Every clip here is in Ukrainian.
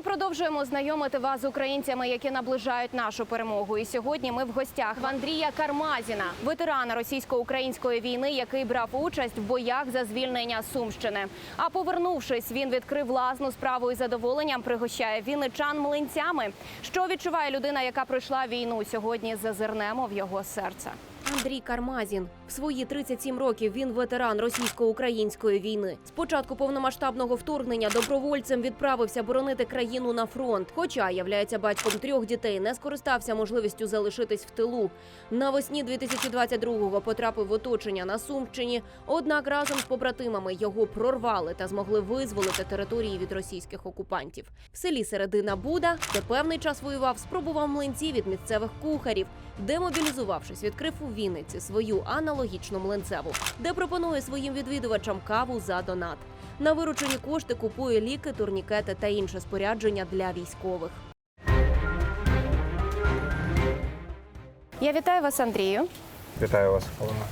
Ми продовжуємо знайомити вас з українцями, які наближають нашу перемогу. І сьогодні ми в гостях в Андрія Кармазіна, ветерана російсько-української війни, який брав участь в боях за звільнення Сумщини. А повернувшись, він відкрив власну справу і задоволенням пригощає вінничан млинцями. Що відчуває людина, яка пройшла війну? Сьогодні зазирнемо в його серце. Андрій Кармазін в свої 37 років він ветеран російсько-української війни. З початку повномасштабного вторгнення добровольцем відправився боронити країну на фронт. Хоча являється батьком трьох дітей, не скористався можливістю залишитись в тилу. Навесні 2022-го потрапив в оточення на Сумщині. Однак разом з побратимами його прорвали та змогли визволити території від російських окупантів. В селі Середина Буда, де певний час воював, спробував млинці від місцевих кухарів. Демобілізувавшись, відкрив у Вінниці свою аналогічну млинцеву, де пропонує своїм відвідувачам каву за донат. На виручені кошти купує ліки, турнікети та інше спорядження для військових. Я вітаю вас, Андрію. Вітаю вас, Олена.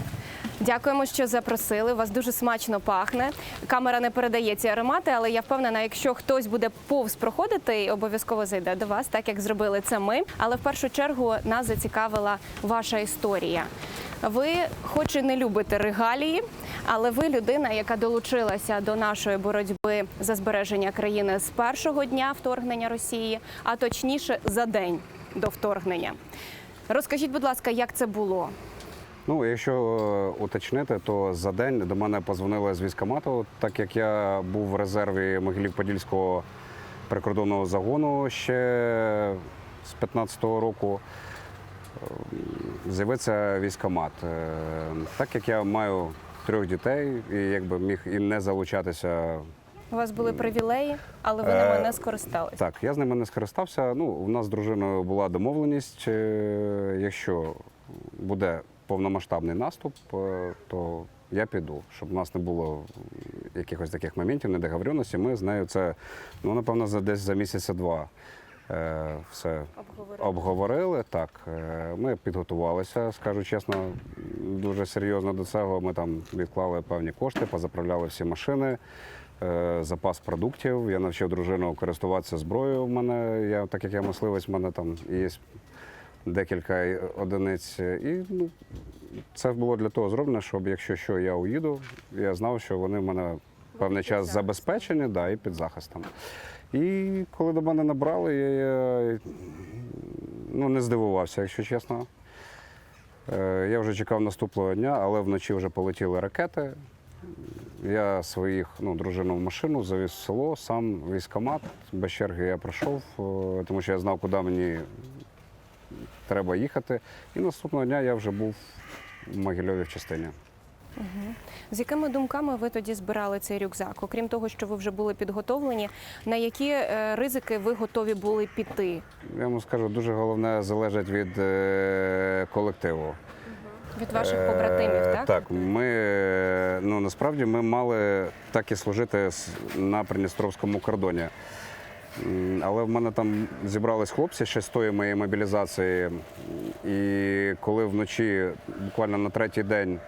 Дякуємо, що запросили. У вас дуже смачно пахне. Камера не передає ці аромати, але я впевнена, якщо хтось буде повз проходити, обов'язково зайде до вас, так як зробили це ми. Але в першу чергу нас зацікавила ваша історія. Ви, хоч і не любите регалії, але ви людина, яка долучилася до нашої боротьби за збереження країни з першого дня вторгнення Росії, а точніше за день до вторгнення. Розкажіть, будь ласка, як це було? Ну, якщо е, уточнити, то за день до мене позвонили з військкомату, так як я був в резерві Могилів-Подільського прикордонного загону ще з 15-го року. Е, З'явиться військкомат. Е, Так як я маю трьох дітей і якби міг і не залучатися У вас були привілеї, але ви Е, ними не скористалися. Так, я з ними не скористався. Ну, у нас з дружиною була домовленість. е, Якщо буде повномасштабний наступ, е, то я піду, щоб у нас не було якихось таких моментів, недоговоренності. Ми з нею це, ну, напевно, за десь за місяця-два е, все Обговорили. обговорили. Так, е, ми підготувалися, скажу чесно, дуже серйозно до цього. Ми там відклали певні кошти, позаправляли всі машини, е, запас продуктів. Я навчив дружину користуватися зброєю. В мене я, так як я мисливець, в мене там є декілька одиниць. І ну, це було для того зроблено, щоб якщо що я уїду, я знав, що вони в мене певний час забезпечені, да, і під захистом. І коли до мене набрали, я, ну, не здивувався, якщо чесно. Е, Я вже чекав наступного дня, але вночі вже полетіли ракети. Я своїх ну, дружину в машину завіз в село, сам військкомат. Без черги я пройшов, е, тому що я знав, куди мені треба їхати. І наступного дня я вже був в Могильові в частині. З якими думками ви тоді збирали цей рюкзак? Окрім того, що ви вже були підготовлені, на які е, ризики ви готові були піти? Я вам скажу, дуже головне залежить від е, колективу. Від ваших побратимів, Е, так? Так, ми ну насправді ми мали так і служити на Придністровському кордоні. Але в мене там зібрались хлопці ще з тої моєї мобілізації. І коли вночі, буквально на третій день,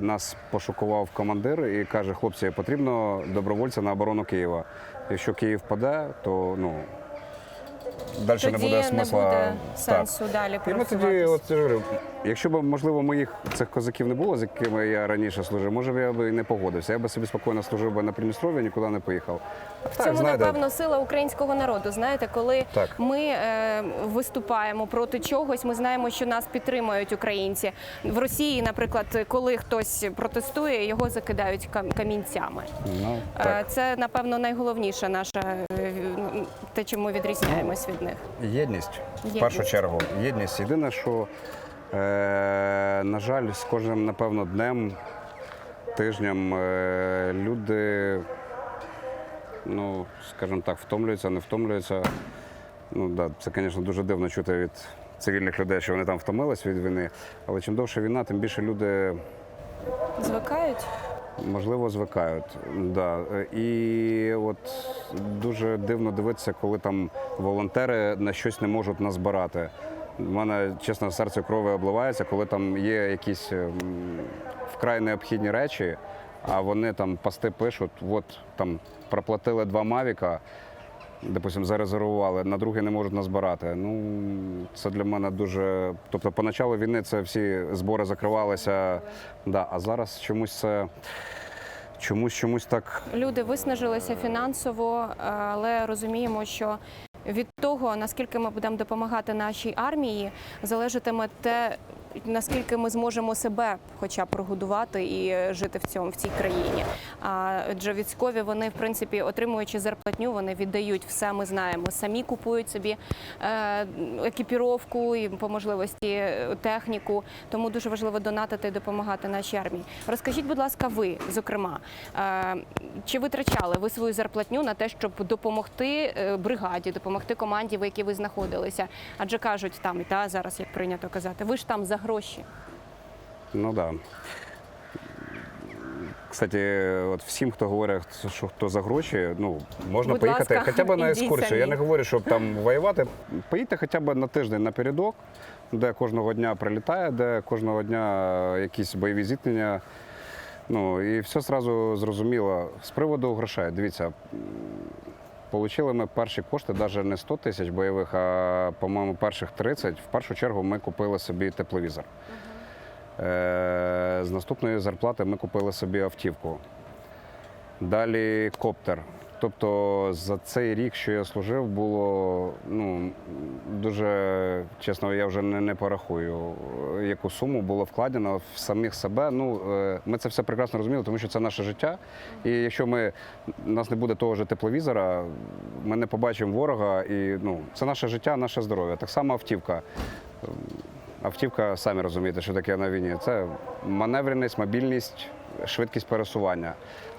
нас пошукував командир і каже: хлопці, потрібно добровольця на оборону Києва. Якщо Київ паде, то ну далі Тоді не буде смисла. буде Так. сенсу далі І ми тоді, от я говорю, якщо б можливо моїх цих козаків не було, з якими я раніше служив, може б я би і не погодився. Я би собі спокійно служив би на Придністров'ї, нікуди не поїхав. В цьому, напевно, сила українського народу. Знаєте, коли Так. ми е, виступаємо проти чогось, ми знаємо, що нас підтримують українці. В Росії, наприклад, коли хтось протестує, його закидають кам- камінцями. Ну, Е, так. Це, напевно, найголовніша наша е, те, чим ми відрізняємось від них. Єдність, в першу чергу. Єдність. Єдине, що, е, на жаль, з кожним, напевно, днем, тижнем е, люди, ну, скажімо так, втомлюються, не втомлюються. Ну, да, це, звісно, дуже дивно чути від цивільних людей, що вони там втомились від війни. Але чим довше війна, тим більше люди Звикають. Можливо, звикають. Да. Е, І от дуже дивно дивитися, коли там волонтери на щось не можуть назбирати. У мене, чесно, серце крові обливається, коли там є якісь ем, вкрай необхідні речі, а вони там пости пишуть, от там проплатили два мавіка, допустим, зарезервували, на другий не можуть назбирати. Ну, це для мене дуже. Тобто, по началу війни це всі збори закривалися. Да, а зараз чомусь це чомусь чомусь так Люди виснажилися фінансово, але розуміємо, що від того, наскільки ми будемо допомагати нашій армії, залежатиме те, наскільки ми зможемо себе хоча б прогодувати і е, жити в цьому в цій країні. А, Адже військові вони, в принципі, отримуючи зарплатню, вони віддають все. Ми знаємо. Самі купують собі е, екіпіровку і по можливості е, техніку. Тому дуже важливо донатити і допомагати нашій армії. Розкажіть, будь ласка, ви зокрема, чи витрачали ви свою зарплатню на те, щоб допомогти бригаді, допомогти команді, в якій ви знаходилися? Адже кажуть там та зараз, як прийнято казати, ви ж там за гроші. Ну да. Кстати, от всім, хто говорить, що хто за гроші, ну можна Будь поїхати ласка, хоча б на екскурсію. Я не говорю, щоб там воювати. Поїдьте хоча б на тиждень напередок, де кожного дня прилітає, де кожного дня якісь бойові зіткнення. Ну і все одразу зрозуміло. З приводу грошей, дивіться. Получили ми перші кошти, навіть не 100 тисяч бойових, а по-моєму, перших 30. В першу чергу ми купили собі тепловізор. Е, З наступної зарплати ми купили собі автівку. Далі коптер. Тобто за цей рік, що я служив, було ну, дуже чесно, я вже не, не порахую, е, яку суму було вкладено в самих себе. Ну, е, ми це все прекрасно розуміли, тому що це наше життя. І якщо ми, у нас не буде того ж тепловізора, ми не побачимо ворога. І ну, це наше життя, наше здоров'я. Так само автівка. Автівка, самі розумієте, що таке на війні. Це маневреність, мобільність, швидкість пересування.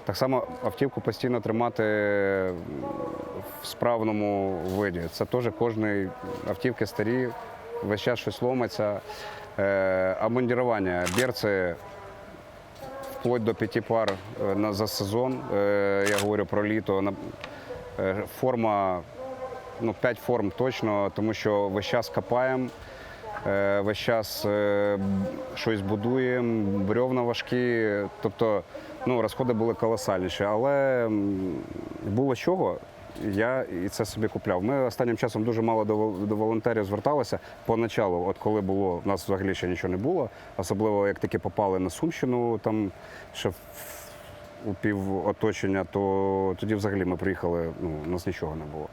Так само автівку постійно тримати в справному виді. Це теж кожний автівки старі, весь час щось ломиться. Е, Обмундірування, берці вплоть до п'яти пар е, за сезон. Е, я говорю про літо. Е, Форма, ну, 5 форм точно, тому що весь час копаємо. Е, Весь час е, щось будуємо, бревна важкі. Тобто ну, розходи були колосальніші. Але було чого. Я і це собі купляв. Ми останнім часом дуже мало до, волонтерів зверталися. Поначалу, от коли було, у нас взагалі ще нічого не було, особливо як таки попали на Сумщину, там ще в- у пів оточення, то тоді взагалі ми приїхали, ну, у нас нічого не було.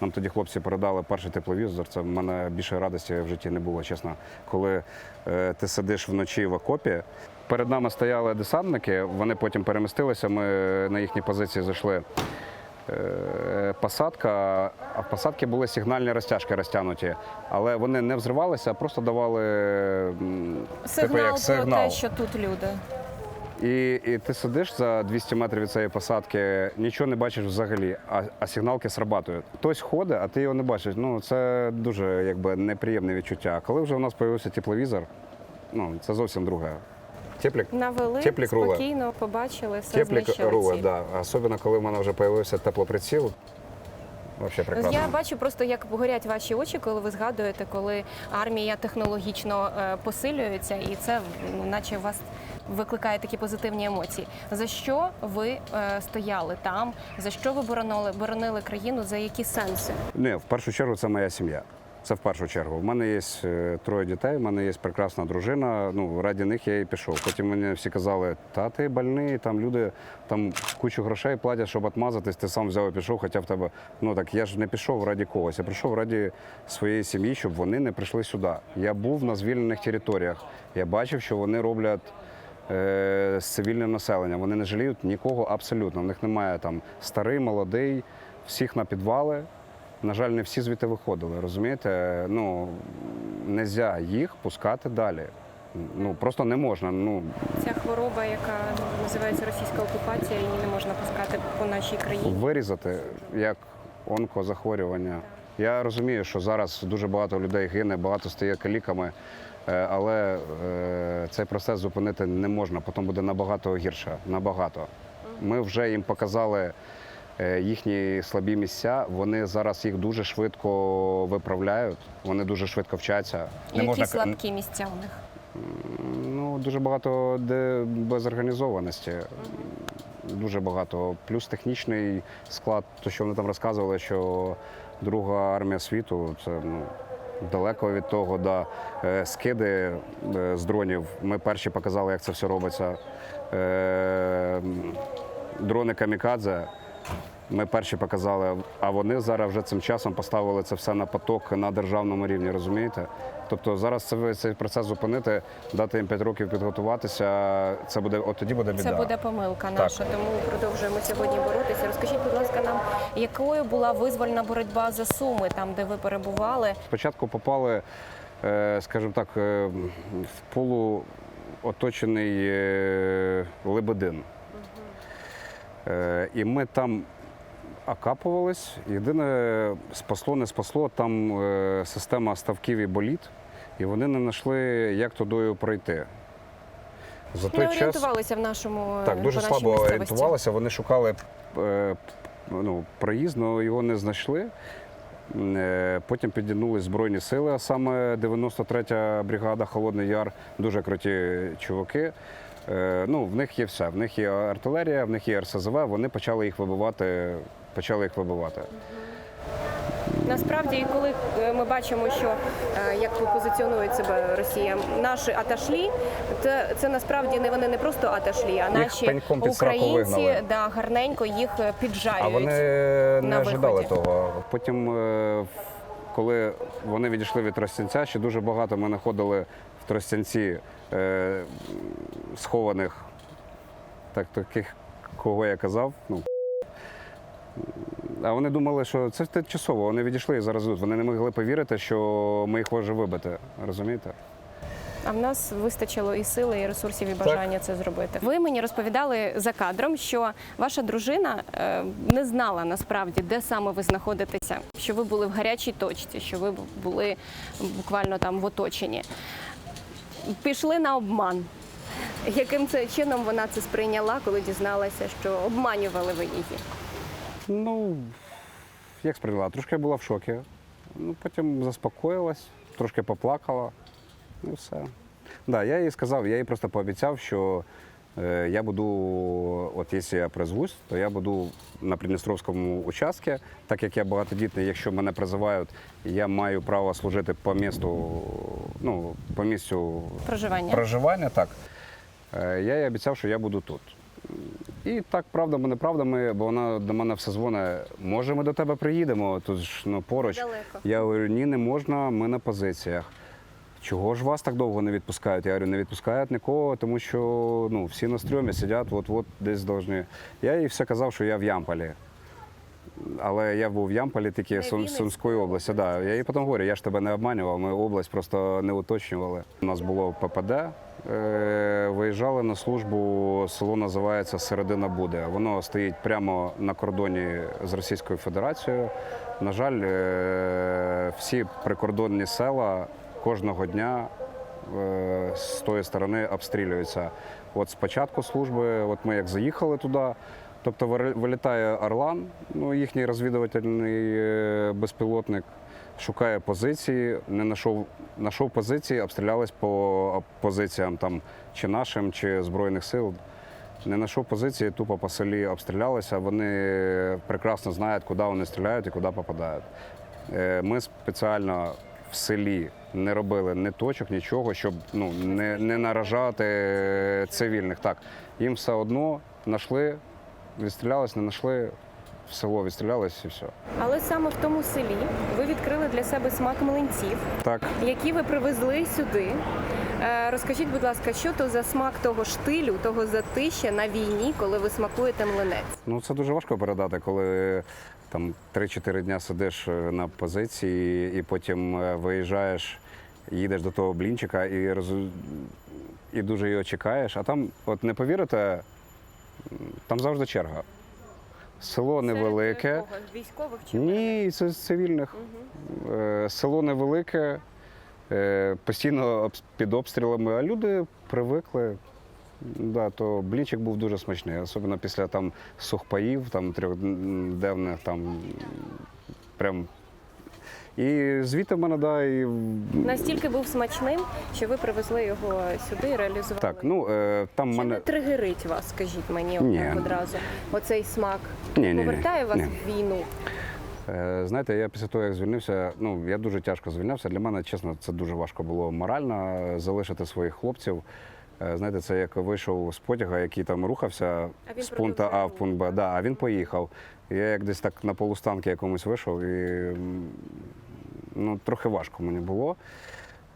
Нам тоді хлопці передали перший тепловізор. Це в мене більше радості в житті не було, чесно. Коли е, ти сидиш вночі в окопі. Перед нами стояли десантники, вони потім перемістилися. Ми на їхні позиції зайшли. Е, Посадка, а в посадці були сигнальні розтяжки розтягнуті, але вони не взривалися, а просто давали м, типу, Сигнал про те, що тут люди. І, і ти сидиш за 200 метрів від цієї посадки, нічого не бачиш взагалі, а, а сигналки срабатують. Хтось ходить, а ти його не бачиш. Ну це дуже якби неприємне відчуття. А коли вже у нас з'явився тепловізор, ну це зовсім друге. Теплік, Навели Теплік рула. спокійно, побачили, все теплік ціль. да. Особливо коли в мене вже з'явився теплоприціл. Взагалі прекрасно. Я бачу просто, як горять ваші очі, коли ви згадуєте, коли армія технологічно е, посилюється, і це ну, наче у вас викликає такі позитивні емоції. За що ви е, стояли там? За що ви боронили, боронили країну? За які сенси? Не в першу чергу це моя сім'я. Це в першу чергу. У мене є е, троє дітей, у мене є прекрасна дружина. Ну, раді них я і пішов. Потім мені всі казали, та ти больний, там люди там кучу грошей платять, щоб отмазатись, ти сам взяв і пішов, хоча в тебе. Ну так я ж не пішов раді когось. Я прийшов раді своєї сім'ї, щоб вони не прийшли сюди. Я був на звільнених територіях. Я бачив, що вони роблять. е, З цивільним населенням вони не жаліють нікого абсолютно. В них немає там старий, молодий, всіх на підвали. На жаль, не всі звідти виходили. Розумієте? Ну не можна їх пускати далі. Ну просто не можна. Ну Ця хвороба, яка називається російська окупація, її не можна пускати по нашій країні. вирізати як онкозахворювання. Я розумію, що зараз дуже багато людей гине, багато стає каліками, е, але е, цей процес зупинити не можна, потім буде набагато гірше. Набагато. Ми вже їм показали їхні слабі місця. Вони зараз їх дуже швидко виправляють, вони дуже швидко вчаться. Які к- слабкі місця у них? Ну, дуже багато де безорганізованості. дуже багато. Плюс технічний склад, то що вони там розказували, що друга армія світу це ну, далеко від того, да. Е, скиди е, з дронів. Ми перші показали, як це все робиться. Е, дрони камікадзе. Ми перші показали, а вони зараз вже цим часом поставили це все на поток на державному рівні, розумієте? Тобто зараз це, цей процес зупинити, дати їм 5 років підготуватися. Це буде от тоді буде біда. Це буде помилка Так. наша, тому продовжуємо сьогодні боротися. Розкажіть, будь ласка, нам якою була визвольна боротьба за суми, там де ви перебували? Спочатку попали, е, скажімо так, е, в полуоточений е, Лебедин. Е, І ми там окапувались. Єдине спасло, не спасло, там е, система ставків і боліт, і вони не знайшли, як тудою пройти. За Не той час орієнтувалися в нашому так, дуже слабо орієнтувалися. Вони шукали е, ну, проїзд, але його не знайшли. Е, Потім підігнулись Збройні сили, а саме 93-я бригада Холодний Яр, дуже круті чуваки. Е, Ну, в них є все. В них є артилерія, в них є РСЗВ, вони почали їх вибивати. Почали їх вибивати. Насправді, коли е, ми бачимо, що е, як позиціонує себе Росія, наші аташлі, це, це насправді не вони не просто аташлі, а наші українці да, гарненько їх піджарюють. А вони не ожидали того. Потім, коли вони відійшли від Тростянця, ще дуже багато ми знаходили в Тростянці е, схованих, так, таких, кого я казав. Ну, а вони думали, що це тимчасово, вони відійшли і зараз йдуть. Вони не могли повірити, що ми їх може вибити. Розумієте? А в нас вистачило і сили, і ресурсів, і бажання це зробити. Ви мені розповідали за кадром, що ваша дружина е, не знала насправді, де саме ви знаходитеся, що ви були в гарячій точці, що ви були буквально там в оточенні. Пішли на обман. Яким це чином вона це сприйняла, коли дізналася, що обманювали ви її? Ну, як сприйняла? Трошки була в шокі. Ну, потім заспокоїлась, трошки поплакала. Ну, все. Да, я їй сказав, я їй просто пообіцяв, що я буду, от якщо я призвусь, то я буду на Придністровському участку, так як я багатодітний, якщо мене призивають, я маю право служити по місту, ну, по місцю Проживання? проживання, так. Е, Я їй обіцяв, що я буду тут. І так, правдами, неправдами, бо вона до мене все дзвонить, може, ми до тебе приїдемо, тут ж ну, поруч. Далеко. Я говорю, ні, не можна, ми на позиціях. Чого ж вас так довго не відпускають? Я говорю, не відпускають нікого, тому що ну, всі на стрьомі сидять, от-от десь должні. Я їй все казав, що я в Ямполі. Але я був в Ямполі тільки Сум, Сумської області. Да. Я їй потім говорю, я ж тебе не обманював, ми область просто не уточнювали. У нас було ППД, е, виїжджали на службу, село називається Середина Буде. Воно стоїть прямо на кордоні з Російською Федерацією. На жаль, е, всі прикордонні села кожного дня е, з тої сторони обстрілюються. От з початку служби, от ми як заїхали туди, тобто вилітає Орлан, ну, їхній розвідувальний е, безпілотник, шукає позиції, не знайшов, знайшов позиції, обстрілялись по позиціям там, чи нашим, чи Збройних сил. Не знайшов позиції, тупо по селі обстрілялися. Вони прекрасно знають, куди вони стріляють і куди попадають. Е, Ми спеціально в селі не робили ні точок, нічого, щоб ну, не, не наражати е, цивільних. Так, їм все одно знайшли, відстрілялись, не знайшли, в село відстрілялись і все. Але саме в тому селі ви відкрили для себе смак млинців. Так, які ви привезли сюди. Е, Розкажіть, будь ласка, що то за смак того штилю, того затища на війні, коли ви смакуєте млинець? ну це дуже важко передати, коли там 3-4 дня сидиш е, на позиції і потім е, виїжджаєш, їдеш до того блінчика і роз... і дуже його чекаєш. А там, от не повірите, там завжди черга. Село невелике. Військових чи Ні, це з цивільних. Е, Село невелике, постійно під обстрілами, а люди привикли. Да, то блінчик був дуже смачний, особливо після там сухпаїв, там трьохденних, там прям І звідти в мене да, і Настільки був смачним, що ви привезли його сюди і реалізували. так, ну е, там Чи мене. не тригерить вас, скажіть мені Ні. одразу? Оцей смак Ні, ні, ні. повертає вас Ні. в війну? Е, Знаєте, я після того, як звільнився, ну я дуже тяжко звільнявся. Для мене, чесно, це дуже важко було морально залишити своїх хлопців. Е, Знаєте, це як вийшов з потяга, який там рухався з пункту А в пункт Б. Да, а він поїхав. Я як десь так на полустанки якомусь вийшов, і ну, трохи важко мені було.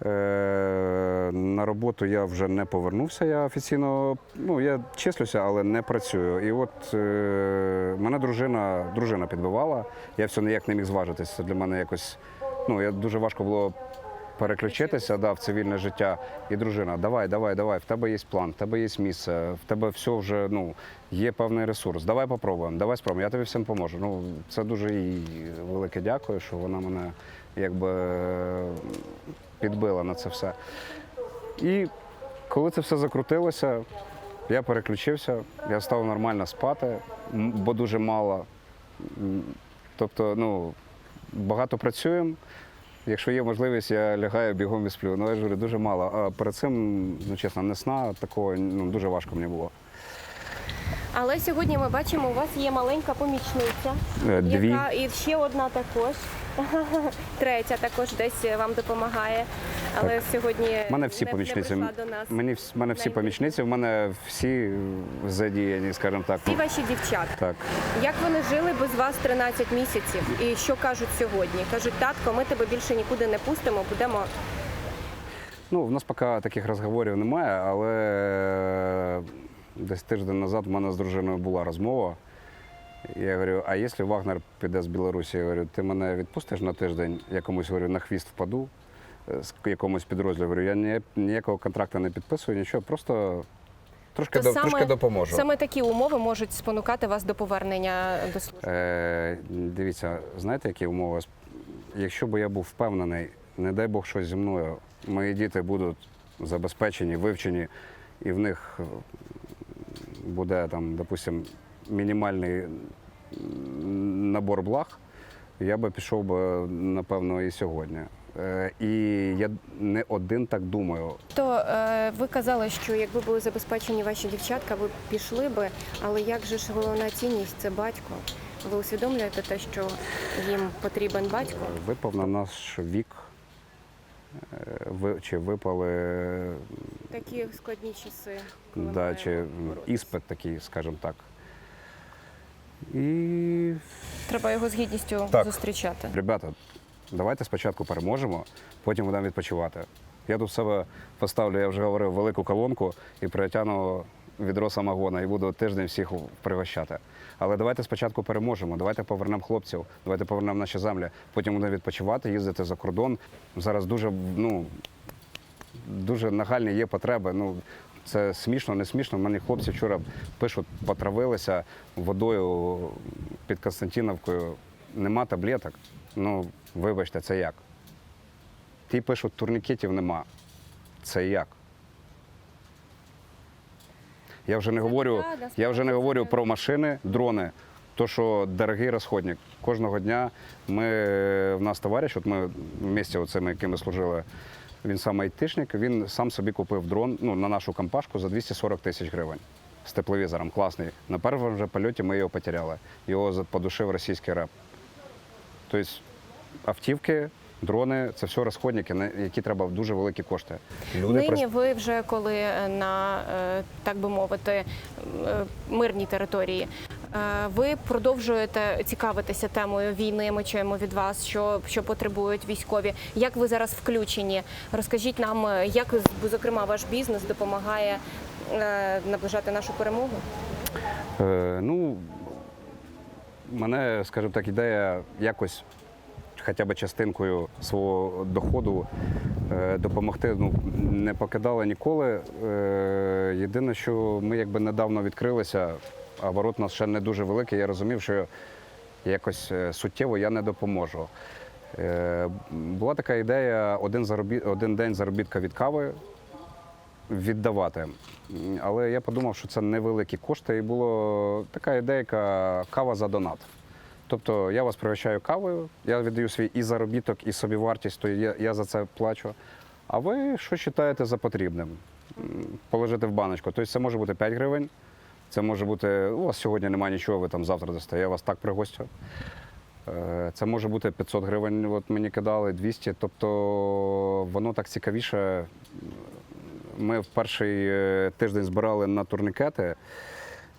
Е, на роботу я вже не повернувся. Я офіційно, ну я числюся, але не працюю. І от е, мене дружина, дружина підбивала. Я все ніяк не міг зважитися. Це для мене якось ну, я дуже важко було переключитися да, в цивільне життя. І дружина, давай, давай, давай, в тебе є план, в тебе є місце, в тебе все вже ну, є певний ресурс. Давай попробуємо, давай спробуємо, я тобі всім поможу. Ну, це дуже їй велике дякую, що вона мене якби підбила на це все. І коли це все закрутилося, я переключився, я став нормально спати, бо дуже мало. Тобто, ну, багато працюємо. Якщо є можливість, я лягаю бігом і сплю. Ну, я ж говорю, дуже мало. А перед цим, ну чесно, не сна такого ну, дуже важко мені було. Але сьогодні ми бачимо, у вас є маленька помічниця, Е, Дві. яка і ще одна також. Третя також десь вам допомагає. Але сьогодні мене всі не, помічниці. не до нас. Мені мене всі помічниці, в мене всі задіяні, скажімо так. Всі ваші дівчата. Так. Як вони жили без вас 13 місяців? І що кажуть сьогодні? Кажуть, татко, ми тебе більше нікуди не пустимо, будемо. Ну, в нас поки таких розговорів немає, але десь тиждень назад в мене з дружиною була розмова. Я говорю, а якщо Вагнер піде з Білорусі, я говорю, ти мене відпустиш на тиждень, я комусь говорю, на хвіст впаду з якомусь підрозділу. Говорю, я ні- ніякого контракту не підписую, нічого, просто трошки, То до, саме- трошки допоможу. Саме такі умови можуть спонукати вас до повернення до служби. Е, дивіться, знаєте, які умови? Якщо б я був впевнений, не дай Бог щось зі мною, мої діти будуть забезпечені, вивчені, і в них буде там, допустим, мінімальний набор благ, я би пішов би, напевно, і сьогодні. Е, І я не один так думаю. То е, ви казали, що якби були забезпечені ваші дівчатка, ви пішли би. Але як же ж головна цінність це батько? Ви усвідомлюєте те, що їм потрібен батько? Випав на наш вік, чи випали Такі складні часи. коли Да, чи боротися. іспит такий, скажімо так. І, Треба його з гідністю Так. зустрічати. ребята, давайте спочатку переможемо, потім будемо відпочивати. Я тут в себе поставлю, я вже говорив, велику колонку і притягну відро самогона і буду тиждень всіх пригощати. Але давайте спочатку переможемо, давайте повернемо хлопців, давайте повернемо наші землі, потім будемо відпочивати, їздити за кордон. Зараз дуже, ну, дуже нагальні є потреби. Ну, це смішно, не смішно. У мене хлопці вчора пишуть, потравилися водою під Константиновкою. Нема таблеток. Ну, вибачте, це як? Ті пишуть, турнікетів нема. Це як? Я вже не говорю, я вже не говорю про машини, дрони. То, що дорогий розходник. Кожного дня ми, в нас товариш, от ми в місті, оцими, якими служили, він сам айтишник, він сам собі купив дрон ну, на нашу компашку за 240 тисяч гривень з тепловізором. Класний. На першому вже польоті ми його потеряли. Його за- подушив російський реп. Тобто автівки, дрони це все розходники, на які треба дуже великі кошти. Люди Нині прос- ви вже коли е, на е, так би мовити е, мирній території. Ви продовжуєте цікавитися темою війни. Ми чуємо від вас, що, що потребують військові. Як ви зараз включені? Розкажіть нам, як зокрема ваш бізнес допомагає наближати нашу перемогу? Е, ну, мене, скажімо так, ідея якось хоча б частинкою свого доходу е, допомогти ну, не покидала ніколи. Е, єдине, що ми якби недавно відкрилися, а ворот нас ще не дуже великий, я розумів, що якось е, суттєво я не допоможу. Була така ідея один, заробі... один день заробітка від кави віддавати. Але я подумав, що це невеликі кошти, і була така ідейка кава за донат. Тобто я вас пригощаю кавою, я віддаю свій і заробіток, і собівартість, то я, я за це плачу. А ви що вважаєте за потрібним? Положити в баночку. Тобто це може бути 5 гривень, це може бути, у вас сьогодні немає нічого, ви там завтра дасте, я вас так пригостю. Е, Це може бути 500 гривень, от мені кидали, 200. Тобто воно так цікавіше. Ми в перший е, тиждень збирали на турнікети.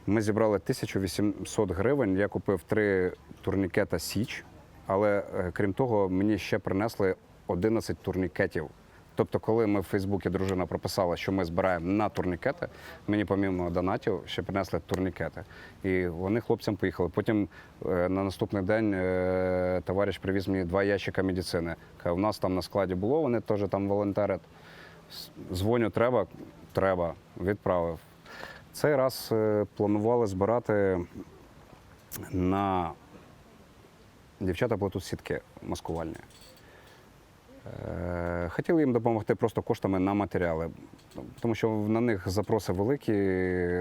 Ми зібрали 1800 гривень. Я купив три турнікета Січ, але е, крім того, мені ще принесли 11 турнікетів. Тобто, коли ми в Фейсбуці дружина прописала, що ми збираємо на турнікети, мені помімо донатів ще принесли турнікети. І вони хлопцям поїхали. Потім е, на наступний день е, товариш привіз мені два ящика медицини. У нас там на складі було, вони теж там волонтерять. Дзвоню, треба, треба, відправив. Цей раз е, планували збирати на дівчата плетуть сітки маскувальні. Е, Хотіли їм допомогти просто коштами на матеріали, тому що на них запроси великі,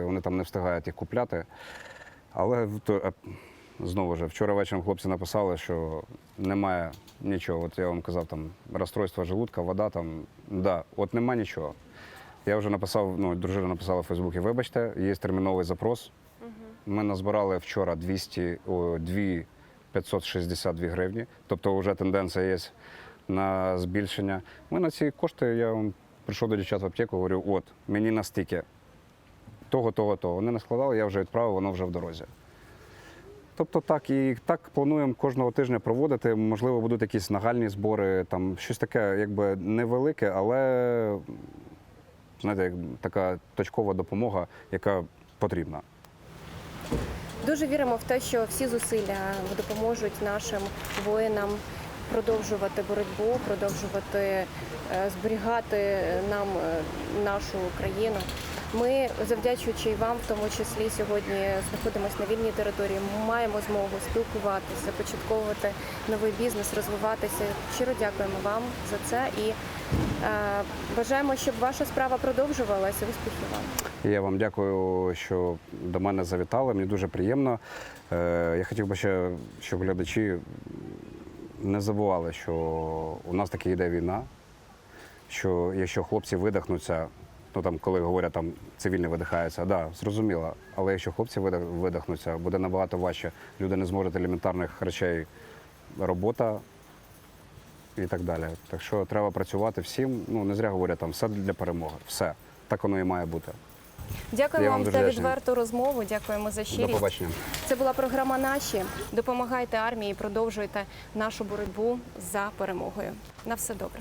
вони там не встигають їх купляти. Але е, знову ж, вчора вечором хлопці написали, що немає нічого. От я вам казав, там розстройство желудка, вода там. Да, от нема нічого. Я вже написав, ну, дружина написала в Фейсбуці, вибачте, є терміновий запрос. Ми назбирали вчора 200, о, 2 562 гривні, тобто вже тенденція є на збільшення. Ми на ці кошти, я вам прийшов до дівчат в аптеку, говорю, от, мені настільки того, того, того. Вони не складали, я вже відправив, воно вже в дорозі. Тобто так, і так плануємо кожного тижня проводити. Можливо, будуть якісь нагальні збори, там щось таке, якби невелике, але знаєте, як така точкова допомога, яка потрібна. Дуже віримо в те, що всі зусилля допоможуть нашим воїнам продовжувати боротьбу, продовжувати е, зберігати нам е, нашу країну. Ми, завдячуючи вам, в тому числі сьогодні знаходимося на вільній території. Ми маємо змогу спілкуватися, початковувати новий бізнес, розвиватися. Щиро дякуємо вам за це і бажаємо, щоб ваша справа продовжувалася. Успіхів вам. Я вам дякую, що до мене завітали. Мені дуже приємно. Е, Я хотів би ще, щоб глядачі не забували, що у нас таки йде війна, що якщо хлопці видихнуться, ну там, коли говорять, там цивільні видихаються, да, зрозуміло. Але якщо хлопці видих- видихнуться, буде набагато важче. Люди не зможуть елементарних речей робота і так далі. Так що треба працювати всім. Ну не зря говорять, там все для перемоги. Все. Так воно і має бути. Дякуємо Я вам за відверту розмову. Дякуємо за До побачення. Це була програма Наші. Допомагайте армії, продовжуйте нашу боротьбу за перемогою. На все добре.